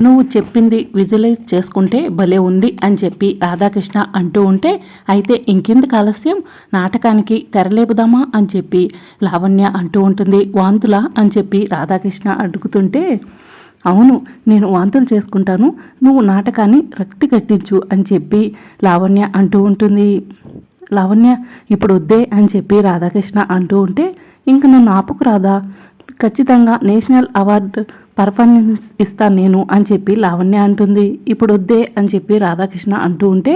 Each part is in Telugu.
నువ్వు చెప్పింది విజువలైజ్ చేసుకుంటే భలే ఉంది అని చెప్పి రాధాకృష్ణ అంటూ ఉంటే అయితే ఇంకెందుకు ఆలస్యం? నాటకానికి తెరలేపుదామా అని చెప్పి లావణ్య అంటూ ఉంటుంది. వాంతులా అని చెప్పి రాధాకృష్ణ అడుగుతుంటే అవును నేను వాంతులు చేసుకుంటాను. నువ్వు నాటకాన్ని రక్తి కట్టించు అని చెప్పి లావణ్య అంటూ ఉంటుంది. లావణ్య ఇప్పుడు వద్దే అని చెప్పి రాధాకృష్ణ అంటూ ఉంటే ఇంక నన్ను ఆపుకు రాదా? ఖచ్చితంగా నేషనల్ అవార్డు పర్ఫార్మెన్స్ ఇస్తాను నేను అని చెప్పి లావణ్య అంటుంది. ఇప్పుడు వద్దే అని చెప్పి రాధాకృష్ణ అంటూ ఉంటే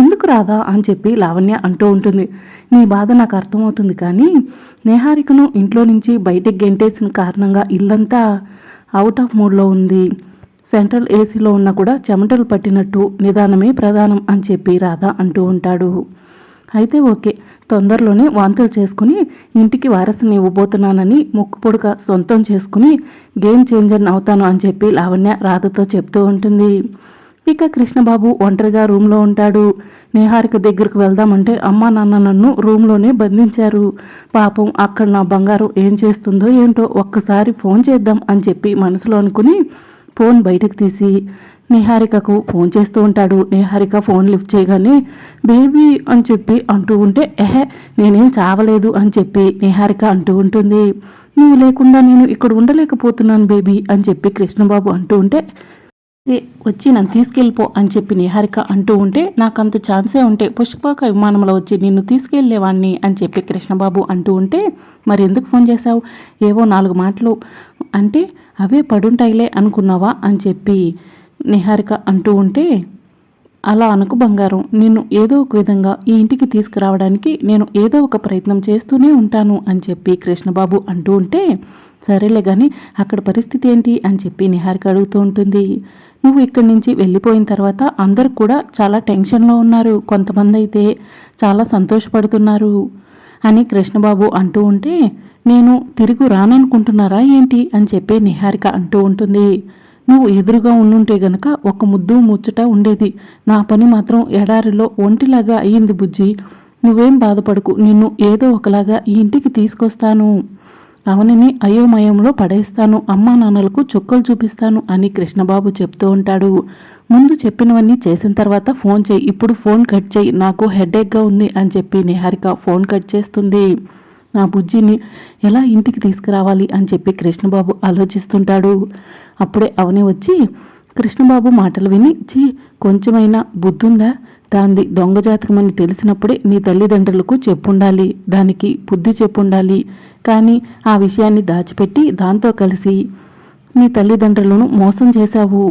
ఎందుకు రాదా అని చెప్పి లావణ్య అంటూ ఉంటుంది. నీ బాధ నాకు అర్థమవుతుంది కానీ నేహారికను ఇంట్లో నుంచి బయటకు గెంటేసిన కారణంగా ఇల్లంతా అవుట్ ఆఫ్ మూడ్లో ఉంది. సెంట్రల్ ఏసీలో ఉన్నా కూడా చెమటలు పట్టినట్టు నిదానమే ప్రధానం అని చెప్పి రాధా అంటూ ఉంటాడు. అయితే ఓకే. తొందరలోనే వాంతులు చేసుకుని ఇంటికి వారసుని ఇవ్వబోతున్నానని ముక్కుపొడుక సొంతం చేసుకుని గేమ్ చేంజర్ అవుతాను అని చెప్పి లావణ్య రాధతో చెప్తూ ఉంటుంది. ఇక కృష్ణబాబు ఒంటరిగా రూమ్లో ఉంటాడు. నేహారిక దగ్గరకు వెళ్దామంటే అమ్మ నాన్న నన్ను రూమ్లోనే బంధించారు. పాపం అక్కడ నా బంగారం ఏం చేస్తుందో ఏంటో ఒక్కసారి ఫోన్ చేద్దాం అని చెప్పి మనసులో అనుకుని ఫోన్ బయటకు తీసి నిహారికకు ఫోన్ చేస్తూ ఉంటాడు. నిహారిక ఫోన్ లిఫ్ట్ చేయగానే బేబీ అని చెప్పి అంటూ ఉంటే ఎహే నేనేం చావలేదు అని చెప్పి నిహారిక అంటూ ఉంటుంది. నువ్వు లేకుండా నేను ఇక్కడ ఉండలేకపోతున్నాను బేబీ అని చెప్పి కృష్ణబాబు అంటూ ఉంటే వచ్చి నన్ను తీసుకెళ్ళిపో అని చెప్పి నిహారిక అంటూ ఉంటే నాకు అంత ఛాన్సే ఉంటే పుష్పక విమానంలో వచ్చి నిన్ను తీసుకెళ్ళేవాడిని అని చెప్పి కృష్ణబాబు అంటూ ఉంటే మరి ఎందుకు ఫోన్ చేశావు? ఏవో నాలుగు మాటలు అంటే అవే పడుంటాయిలే అనుకున్నావా అని చెప్పి నిహారిక అంటూ ఉంటే అలా అనుకు బంగారం. నిన్ను ఏదో ఒక విధంగా ఈ ఇంటికి తీసుకురావడానికి నేను ఏదో ఒక ప్రయత్నం చేస్తూనే ఉంటాను అని చెప్పి కృష్ణబాబు అంటూ ఉంటే సరేలే కానీ అక్కడ పరిస్థితి ఏంటి? అని చెప్పి నిహారిక అడుగుతూ ఉంటుంది. నువ్వు ఇక్కడి నుంచి వెళ్ళిపోయిన తర్వాత అందరు కూడా చాలా టెన్షన్లో ఉన్నారు. కొంతమంది అయితే చాలా సంతోషపడుతున్నారు అని కృష్ణబాబు అంటూ ఉంటే నేను తిరిగి రాననుకుంటున్నారా ఏంటి? అని చెప్పి నిహారిక అంటూ ఉంటుంది. నువ్వు ఎదురుగా ఉండుంటే గనక ఒక ముద్దు ముచ్చట ఉండేది. నా పని మాత్రం ఎడారిలో ఒంటిలాగా అయ్యింది బుజ్జి. నువ్వేం బాధపడకు నిన్ను ఏదో ఒకలాగా ఈ ఇంటికి తీసుకొస్తాను. అవనిని అయోమయంలో పడేస్తాను అమ్మా నాన్నలకు చుక్కలు చూపిస్తాను అని కృష్ణబాబు చెప్తూ ఉంటాడు. ముందు చెప్పినవన్నీ చేసిన తర్వాత ఫోన్ చేయి ఇప్పుడు ఫోన్ కట్ చేయి నాకు హెడేక్గా ఉంది అని చెప్పి నిహారిక ఫోన్ కట్ చేస్తుంది. నా బుజ్జిని ఎలా ఇంటికి తీసుకురావాలి అని చెప్పి కృష్ణబాబు ఆలోచిస్తుంటాడు. అప్పుడే అవని వచ్చి కృష్ణబాబు మాటలు విని చీ కొంచెమైనా బుద్ధుందా? దాంది దొంగ జాతకమని తెలిసినప్పుడే నీ తల్లిదండ్రులకు చెప్పుండాలి దానికి బుద్ధి చెప్పుండాలి. కానీ ఆ విషయాన్ని దాచిపెట్టి దాంతో కలిసి నీ తల్లిదండ్రులను మోసం చేశావు.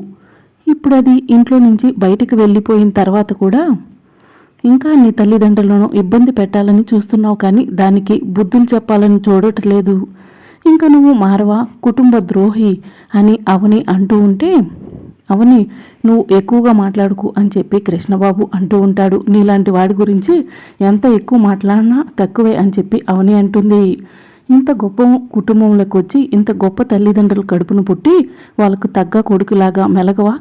ఇప్పుడు అది ఇంట్లో నుంచి బయటికి వెళ్ళిపోయిన తర్వాత కూడా ఇంకా నీ తల్లిదండ్రులను ఇబ్బంది పెట్టాలని చూస్తున్నావు కానీ దానికి బుద్ధులు చెప్పాలని చూడట్లేదు. ఇంకా నువ్వు మారవా? కుటుంబ ద్రోహి అని అవని అంటూ ఉంటే అవని నువ్వు ఎక్కువగా మాట్లాడుకు అని చెప్పి కృష్ణబాబు అంటూ ఉంటాడు. నీలాంటి వాడి గురించి ఎంత ఎక్కువ మాట్లాడినా తక్కువే అని చెప్పి అవని అంటుంది. ఇంత గొప్ప కుటుంబంలోకి వచ్చి ఇంత గొప్ప తల్లిదండ్రులు కడుపును పుట్టి వాళ్ళకు తగ్గ కొడుకులాగా మెలగవా?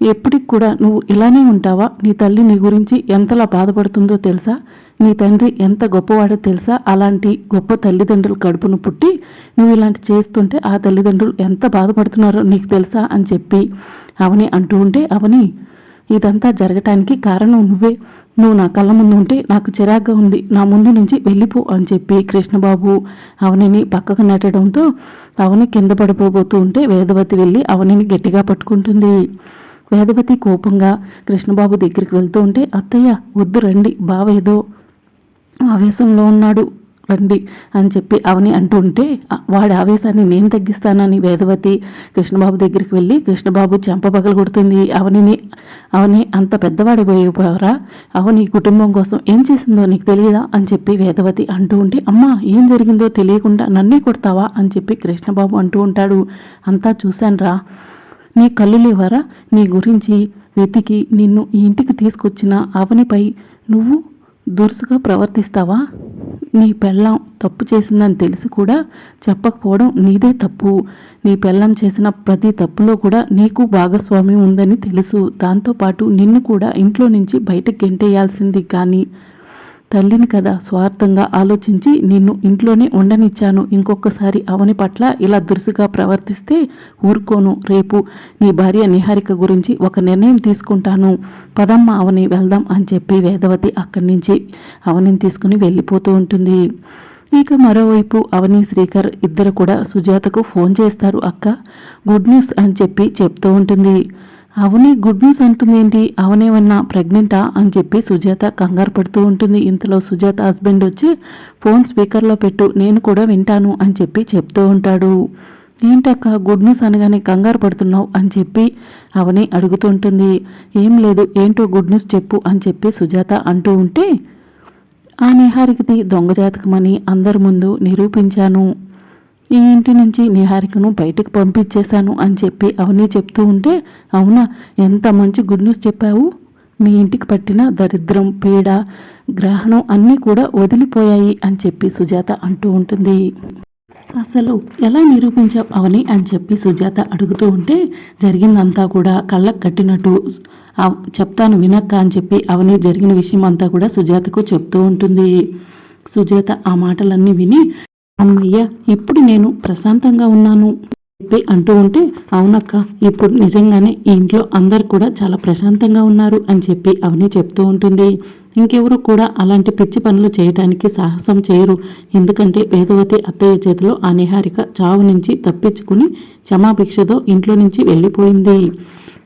ఎప్పటికి కూడా నువ్వు ఇలానే ఉంటావా? నీ తల్లి నీ గురించి ఎంతలా బాధపడుతుందో తెలుసా? నీ తండ్రి ఎంత గొప్పవాడో తెలుసా? అలాంటి గొప్ప తల్లిదండ్రులు కడుపును పుట్టి నువ్వు ఇలాంటి చేస్తుంటే ఆ తల్లిదండ్రులు ఎంత బాధపడుతున్నారో నీకు తెలుసా అని చెప్పి అవని అంటూ ఉంటే అవని ఇదంతా జరగటానికి కారణం నువ్వే. నువ్వు నా కళ్ళ ముందు ఉంటే నాకు చిరాగ్గా ఉంది. నా ముందు నుంచి వెళ్ళిపో అని చెప్పి కృష్ణబాబు అవనిని పక్కకు నెట్టడంతో అవని కింద పడిపోబోతూ ఉంటే వేదవతి వెళ్ళి అవనిని గట్టిగా పట్టుకుంటుంది. వేదవతి కోపంగా కృష్ణబాబు దగ్గరికి వెళ్తూ ఉంటే అత్తయ్య వద్దు రండి బావ ఏదో ఆవేశంలో ఉన్నాడు రండి అని చెప్పి అవని అంటూ ఉంటే వాడి ఆవేశాన్ని నేను తగ్గిస్తానని వేదవతి కృష్ణబాబు దగ్గరికి వెళ్ళి కృష్ణబాబు చెంపబగలు కొడుతుంది అవనిని అవని అంత పెద్దవాడి పోయిపోయారా అవని కుటుంబం కోసం ఏం చేసిందో నీకు తెలియదా అని చెప్పి వేదవతి అంటూ ఉంటే అమ్మా ఏం జరిగిందో తెలియకుండా నన్నే కొడతావా? అని చెప్పి కృష్ణబాబు అంటూ ఉంటాడు. అంతా చూశానురా నీ కళ్ళు లేవారా? నీ గురించి వెతికి నిన్ను ఈ ఇంటికి తీసుకొచ్చిన అవనిపై నువ్వు దురుసుగా ప్రవర్తిస్తావా? నీ పెళ్ళం తప్పు చేసిందని తెలిసి కూడా చెప్పకపోవడం నీదే తప్పు. నీ పెళ్ళం చేసిన ప్రతి తప్పులో కూడా నీకు భాగస్వామ్యం ఉందని తెలుసు. దాంతోపాటు నిన్ను కూడా ఇంట్లో నుంచి బయటకు గెంటేయాల్సింది కానీ తల్లిని కదా స్వార్థంగా ఆలోచించి నిన్ను ఇంట్లోనే ఉండనిచ్చాను. ఇంకొకసారి అవని పట్ల ఇలా దురుసుగా ప్రవర్తిస్తే ఊరుకోను. రేపు నీ భార్య నిహారిక గురించి ఒక నిర్ణయం తీసుకుంటాను. పదమ్మ అవని వెళ్దాం అని చెప్పి వేదవతి అక్కడి నుంచి అవనిని తీసుకుని వెళ్ళిపోతూ ఉంటుంది. ఇక మరోవైపు అవని శ్రీకర్ ఇద్దరు కూడా సుజాతకు ఫోన్ చేస్తారు. అక్క గుడ్ న్యూస్ అని చెప్పి చెప్తూ ఉంటుంది. అవని గుడ్ న్యూస్ అంటుందేంటి? అవనేమన్నా ప్రెగ్నెంటా అని చెప్పి సుజాత కంగారు పడుతూ ఉంటుంది. ఇంతలో సుజాత హస్బెండ్ వచ్చి ఫోన్ స్పీకర్లో పెట్టు నేను కూడా వింటాను అని చెప్పి చెప్తూ ఉంటాడు. ఏంటక్క గుడ్ న్యూస్ అనగానే కంగారు పడుతున్నావు? అని చెప్పి అవని అడుగుతుంటుంది ఏం లేదు ఏంటో గుడ్ న్యూస్ చెప్పు అని చెప్పి సుజాత అంటూ ఉంటే ఆ నిహారికది దొంగ జాతకమని అందరి ముందు నిరూపించాను. ఈ ఇంటి నుంచి నిహారికను బయటకు పంపించేశాను అని చెప్పి అవని చెప్తూ ఉంటే అవునా ఎంత మంచి గుడ్ న్యూస్ చెప్పావు? మీ ఇంటికి పట్టిన దరిద్రం పీడ గ్రహణం అన్నీ కూడా వదిలిపోయాయి అని చెప్పి సుజాత అంటూ ఉంటుంది. అసలు ఎలా నిరూపించావు అవని అని చెప్పి సుజాత అడుగుతూ ఉంటే జరిగిందంతా కూడా కళ్ళకు కట్టినట్టు చెప్తాను వినక్క అని చెప్పి అవని జరిగిన విషయం అంతా కూడా సుజాతకు చెప్తూ ఉంటుంది. సుజాత ఆ మాటలన్నీ విని అమ్మయ్య ఇప్పుడు నేను ప్రశాంతంగా ఉన్నాను చెప్పి అంటూ ఉంటే అవునక్క ఇప్పుడు నిజంగానే ఈ ఇంట్లో అందరు కూడా చాలా ప్రశాంతంగా ఉన్నారు అని చెప్పి అవని చెప్తూ ఉంటుంది. ఇంకెవరు కూడా అలాంటి పిచ్చి పనులు చేయటానికి సాహసం చేయరు. ఎందుకంటే వేదవతి అత్తయ్య చేతిలో ఆ నిహారిక చావు నుంచి తప్పించుకుని క్షమాభిక్షతో ఇంట్లో నుంచి వెళ్ళిపోయింది.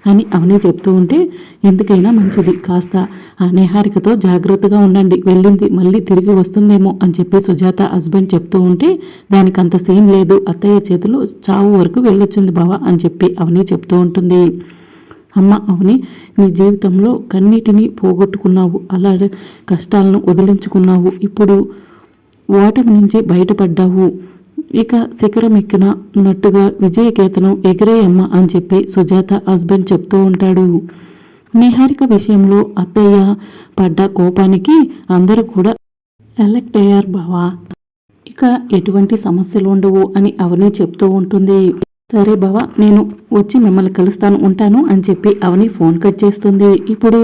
అని అవనే చెప్తూ ఉంటే ఎందుకైనా మంచిది. కాస్త ఆ నిహారికతో జాగ్రత్తగా ఉండండి. వెళ్ళింది మళ్ళీ తిరిగి వస్తుందేమో అని చెప్పి సుజాత హస్బెండ్ చెప్తూ ఉంటే దానికి అంత సీన్ లేదు. అత్తయ్య చేతులు చావు వరకు వెళ్ళొచ్చింది బావా అని చెప్పి అవని చెప్తూ ఉంటుంది. అమ్మ అవని నీ జీవితంలో కన్నీటిని పోగొట్టుకున్నావు. అలా కష్టాలను వదిలించుకున్నావు. ఇప్పుడు ఓటమి నుంచి బయటపడ్డావు. ఇక శిఖరం ఎక్కిన నట్టుగా విజయకేతనం ఎగిరేయమ్మ అని చెప్పి సుజాత హస్బెండ్ చెప్తూ ఉంటాడు. నిహారిక విషయంలో అత్తయ్య పడ్డ కోపానికి అందరూ కూడా ఎలక్ట్ అయ్యారు బావా. ఇక ఎటువంటి సమస్యలు ఉండవు అని అవని చెప్తూ ఉంటుంది. సరే బావా నేను వచ్చి మిమ్మల్ని కలుస్తాను ఉంటాను అని చెప్పి అవని ఫోన్ కట్ చేస్తుంది. ఇప్పుడు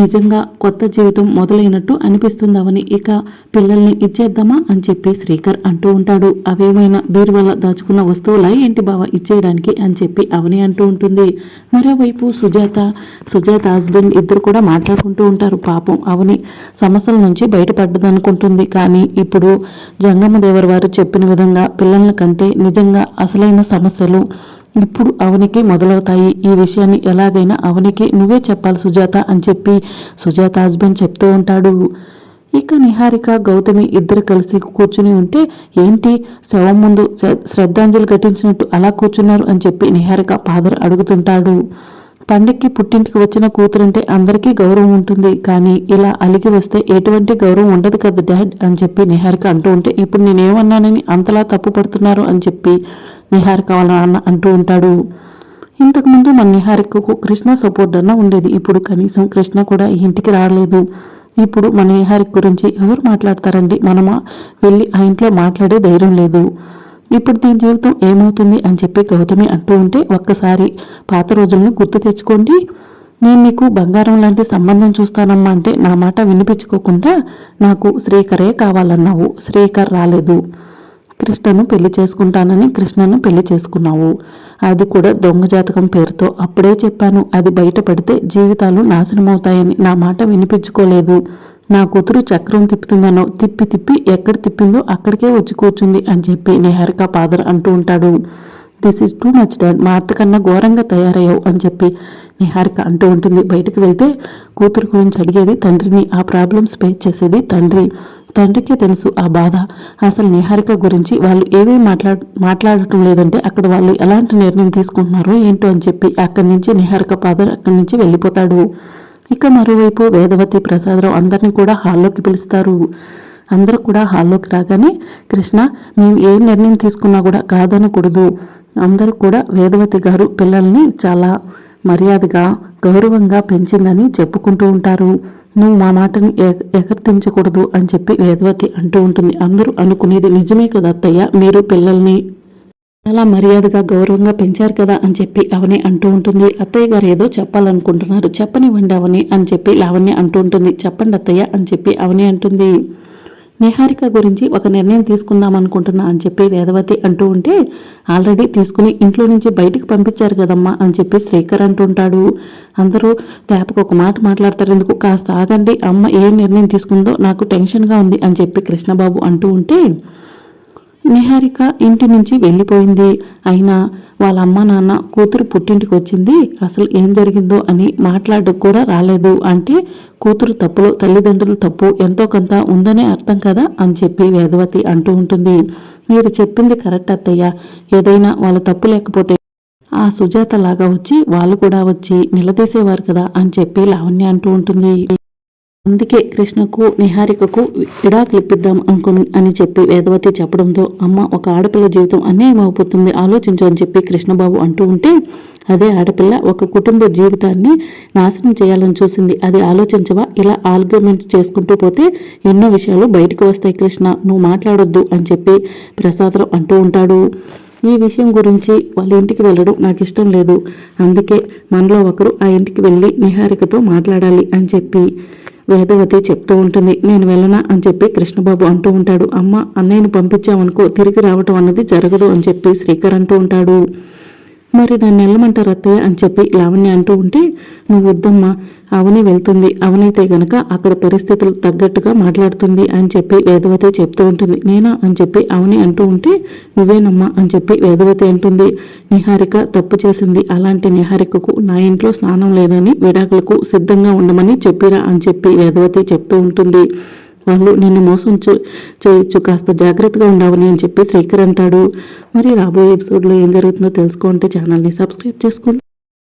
నిజంగా కొత్త జీవితం మొదలైనట్టు అనిపిస్తుంది అవని. ఇక పిల్లల్ని ఇచ్చేద్దామా అని చెప్పి శ్రీకర్ అంటూ ఉంటాడు. అవేమైనా బీరువాల దాచుకున్న వస్తువులా ఏంటి బావ ఇచ్చేయడానికి అని చెప్పి అవని అంటూ ఉంటుంది. మరోవైపు సుజాత సుజాత హస్బెండ్ ఇద్దరు కూడా మాట్లాడుకుంటూ ఉంటారు. పాపం అవని సమస్యల నుంచి బయటపడ్డదనుకుంటుంది. కానీ ఇప్పుడు జంగమదేవర వారు చెప్పిన విధంగా పిల్లల కంటే నిజంగా అసలైన సమస్యలు ఇప్పుడు అవనికి మొదలవుతాయి. ఈ విషయాన్ని ఎలాగైనా అవనికి నువ్వే చెప్పాలి సుజాత అని చెప్పి సుజాత హస్బెండ్ చెప్తూ ఉంటాడు. ఇక నిహారిక గౌతమి ఇద్దరు కలిసి కూర్చుని ఉంటే ఏంటి? శవం ముందు శ్రద్ధాంజలి ఘటించినట్టు అలా కూర్చున్నారు? అని చెప్పి నిహారిక ఫాదర్ అడుగుతుంటాడు. పండక్కి పుట్టింటికి వచ్చిన కూతురంటే అందరికీ గౌరవం ఉంటుంది. కానీ ఇలా అలిగి వస్తే ఎటువంటి గౌరవం ఉండదు కదా డాడ్? అని చెప్పి నిహారిక అంటూ ఉంటే ఇప్పుడు నేనేమన్నానని అంతలా తప్పు పడుతున్నారు అని చెప్పి నిహారిక వాళ్ళ నాన్న అంటూ ఉంటాడు. ఇంతకుముందు మన నిహారికకు కృష్ణ సపోర్ట్ ఉండేది. ఇప్పుడు కనీసం కృష్ణ కూడా ఈ ఇంటికి రాలేదు. ఇప్పుడు మన నిహారిక గురించి ఎవరు మాట్లాడతారండి? మనమా? వెళ్ళి ఆ ఇంట్లో మాట్లాడే ధైర్యం లేదు. ఇప్పుడు దీని జీవితం ఏమవుతుంది అని చెప్పి గౌతమి అంటూ ఉంటే ఒక్కసారి పాత రోజులను గుర్తు తెచ్చుకోండి. నేను నీకు బంగారం లాంటి సంబంధం చూస్తానమ్మా అంటే నా మాట వినిపించుకోకుండా నాకు శ్రీకరే కావాలన్నావు. శ్రీకర్ రాలేదు. కృష్ణను పెళ్ళి చేసుకుంటానని కృష్ణను పెళ్ళి చేసుకున్నావు. అది కూడా దొంగ జాతకం పేరుతో అప్పుడే చెప్పాను. అది బయటపడితే జీవితాలు నాశనమవుతాయని నా మాట వినిపించుకోలేదు. నా కూతురు చక్రం తిప్పుతుందనో తిప్పి తిప్పి ఎక్కడ తిప్పిందో అక్కడికే వచ్చి కూర్చుంది అని చెప్పి నిహారిక ఫాదర్ అంటూ ఉంటాడు. This is too much dad మా అత్త కన్నా ఘోరంగా తయారయ్యావు అని చెప్పి నిహారిక అంటూ ఉంటుంది. బయటకు వెళ్తే కూతురు గురించి అడిగేది తండ్రిని ఆ ప్రాబ్లమ్స్ ఫేస్ చేసేది తండ్రి. తండ్రికే తెలుసు ఆ బాధ. అసలు నిహారిక గురించి వాళ్ళు ఏమీ మాట్లా మాట్లాడటం లేదంటే అక్కడ వాళ్ళు ఎలాంటి నిర్ణయం తీసుకుంటున్నారో ఏంటో అని చెప్పి అక్కడి నుంచి నిహారిక ఫాదర్ అక్కడి నుంచి వెళ్ళిపోతాడు. ఇక మరోవైపు వేదవతి ప్రసాదరావు అందరినీ కూడా హాల్లోకి పిలుస్తారు. అందరూ కూడా హాల్లోకి రాగానే కృష్ణ మేము ఏ నిర్ణయం తీసుకున్నా కూడా కాదనకూడదు. అందరూ కూడా వేదవతి గారు పిల్లల్ని చాలా మర్యాదగా గౌరవంగా పెంచిందని చెప్పుకుంటూ ఉంటారు. నువ్వు మా మాటని ఎగ- ఎగర్తించకూడదు అని చెప్పి వేదవతి అంటూ ఉంటుంది. అందరూ అనుకునేది నిజమే కదా అత్తయ్య? మీరు పిల్లల్ని చాలా మర్యాదగా గౌరవంగా పెంచారు కదా అని చెప్పి అవని అంటూ ఉంటుంది. అత్తయ్య గారు ఏదో చెప్పాలనుకుంటున్నారు. చెప్పనివ్వండి అవని అని చెప్పి లావణ్య అంటూ ఉంటుంది. చెప్పండి అత్తయ్య అని చెప్పి అవని అంటుంది. నిహారిక గురించి ఒక నిర్ణయం తీసుకుందాం అనుకుంటున్నా అని చెప్పి వేదవతి అంటూ ఉంటే ఆల్రెడీ తీసుకుని ఇంట్లో నుంచి బయటికి పంపించారు కదమ్మా అని చెప్పి శ్రీకర్ అంటుంటాడు అందరూ తేపకు ఒక మాట మాట్లాడతారు. ఎందుకు? కాస్త ఆగండి. అమ్మ ఏం నిర్ణయం తీసుకుందో నాకు టెన్షన్గా ఉంది అని చెప్పి కృష్ణబాబు అంటూ ఉంటే నిహారిక ఇంటి నుంచి వెళ్ళిపోయింది. అయినా వాళ్ళ అమ్మ నాన్న కూతురు పుట్టింటికి వచ్చింది అసలు ఏం జరిగిందో అని మాట్లాడకు కూడా రాలేదు. అంటే కూతురు తప్పులో తల్లిదండ్రుల తప్పు ఎంతో కొంత ఉందనే అర్థం కదా అని చెప్పి వేదవతి అంటూ ఉంటుంది. మీరు చెప్పింది కరెక్ట్ అత్తయ్య. ఏదైనా వాళ్ళ తప్పు లేకపోతే ఆ సుజాత లాగా వచ్చి వాళ్ళు కూడా వచ్చి నిలదీసేవారు కదా అని చెప్పి లావణ్య అంటూ ఉంటుంది. అందుకే కృష్ణకు నిహారికకు విడాకులు ఇప్పిద్దాం అనుకుని అని చెప్పి వేదవతి చెప్పడంతో అమ్మ ఒక ఆడపిల్ల జీవితం అన్యాయం అయిపోతుంది ఆలోచించు అని చెప్పి కృష్ణబాబు అంటూ ఉంటే అదే ఆడపిల్ల ఒక కుటుంబ జీవితాన్ని నాశనం చేయాలని చూసింది. అది ఆలోచించవా? ఇలా ఆర్గ్యుమెంట్స్ చేసుకుంటూ పోతే ఎన్నో విషయాలు బయటకు వస్తాయి కృష్ణ. నువ్వు మాట్లాడొద్దు అని చెప్పి ప్రసాదరావు అంటూ ఉంటాడు. ఈ విషయం గురించి వాళ్ళ ఇంటికి వెళ్ళడం నాకు ఇష్టం లేదు. అందుకే మనలో ఒకరు ఆ ఇంటికి వెళ్ళి నిహారికతో మాట్లాడాలి అని చెప్పి వేదవతి చెప్తూ ఉంటుంది నేను వెళ్ళనా? అని చెప్పి కృష్ణబాబు అంటూ ఉంటాడు. అమ్మ అన్నయ్యను పంపించామనుకో తిరిగి రావటం అన్నది జరగదు అని చెప్పి శ్రీకర్ అంటూ ఉంటాడు. మరి నన్ను వెళ్ళమంటారు అత్తయ్య అని చెప్పి లావణ్య అంటూ ఉంటే నువ్వు వద్దమ్మా అవని వెళ్తుంది. అవనైతే గనక అక్కడ పరిస్థితులు తగ్గట్టుగా మాట్లాడుతుంది అని చెప్పి వేదవతి చెప్తూ ఉంటుంది. నేనా? అని చెప్పి అవని అంటూ ఉంటే నువ్వేనమ్మా అని చెప్పి వేదవతి అంటుంది. నిహారిక తప్పు చేసింది. అలాంటి నిహారికకు నా ఇంట్లో స్నానం లేదని విడాకులకు సిద్ధంగా ఉండమని చెప్పిరా అని చెప్పి వేదవతి చెప్తూ ఉంటుంది. వాళ్ళు నిన్ను మోసం చేయొచ్చు కాస్త జాగ్రత్తగా ఉండవని అని చెప్పి శ్రీకర్ అంటాడు. మరి రాబోయే ఎపిసోడ్లో ఏం జరుగుతుందో తెలుసుకుంటే ఛానల్ని సబ్స్క్రైబ్ చేసుకోండి.